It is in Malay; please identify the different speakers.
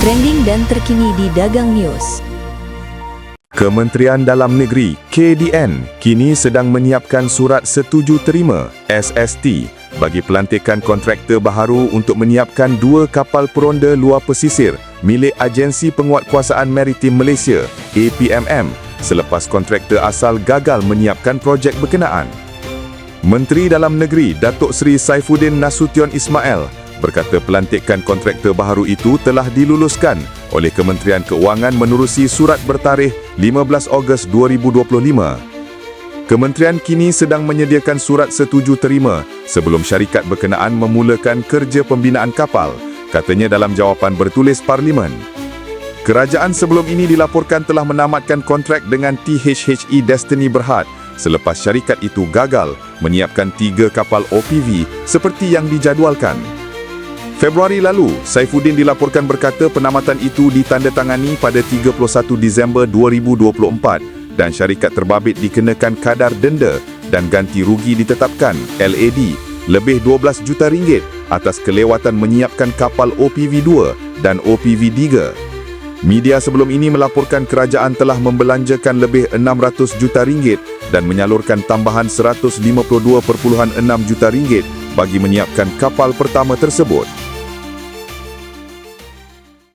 Speaker 1: trending dan terkini di Dagang News.
Speaker 2: Kementerian Dalam Negeri KDN kini sedang menyiapkan surat setuju terima SST bagi pelantikan kontraktor baharu untuk menyiapkan dua kapal peronda luar pesisir milik Agensi Penguatkuasaan Maritim Malaysia APMM selepas kontraktor asal gagal menyiapkan projek berkenaan. Menteri Dalam Negeri Datuk Seri Saifuddin Nasution Ismail berkata pelantikan kontraktor baharu itu telah diluluskan oleh Kementerian Keuangan menerusi surat bertarikh 15 Ogos 2025. Kementerian kini sedang menyediakan surat setuju terima sebelum syarikat berkenaan memulakan kerja pembinaan kapal, katanya dalam jawapan bertulis Parlimen. Kerajaan sebelum ini dilaporkan telah menamatkan kontrak dengan THHE Destiny Berhad selepas syarikat itu gagal menyiapkan tiga kapal OPV seperti yang dijadualkan. Februari lalu, Saifuddin dilaporkan berkata penamatan itu ditandatangani pada 31 Disember 2024 dan syarikat terbabit dikenakan kadar denda dan ganti rugi ditetapkan LAD lebih 12 juta ringgit atas kelewatan menyiapkan kapal OPV-2 dan OPV-3. Media sebelum ini melaporkan kerajaan telah membelanjakan lebih 600 juta ringgit dan menyalurkan tambahan 152.6 juta ringgit bagi menyiapkan kapal pertama tersebut.